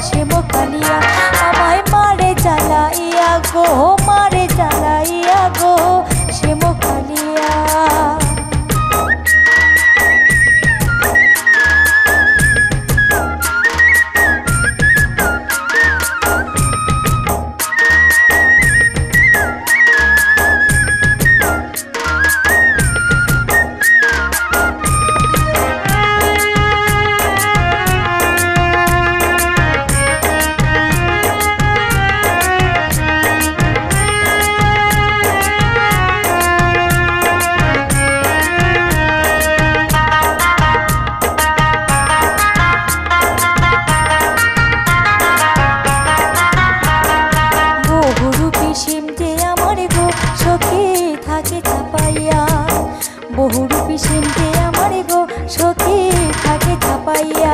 切莫。ছাপাইয়া বহুরূপী সেনকে আমার গো সখী থাকে ছাপাইয়া।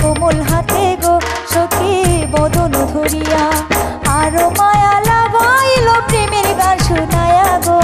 কোমল হাতে গো সখী বদন ধরিয়া। আরও মায়া লাগাইল প্রেমের গান শোনায়া গো।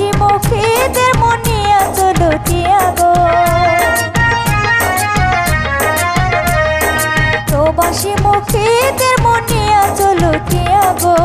প্রবাসী মুখীদের মনিয়া চলতিয়া গো প্রবাসী মুখীদের মনিয়া চলতিয়া গো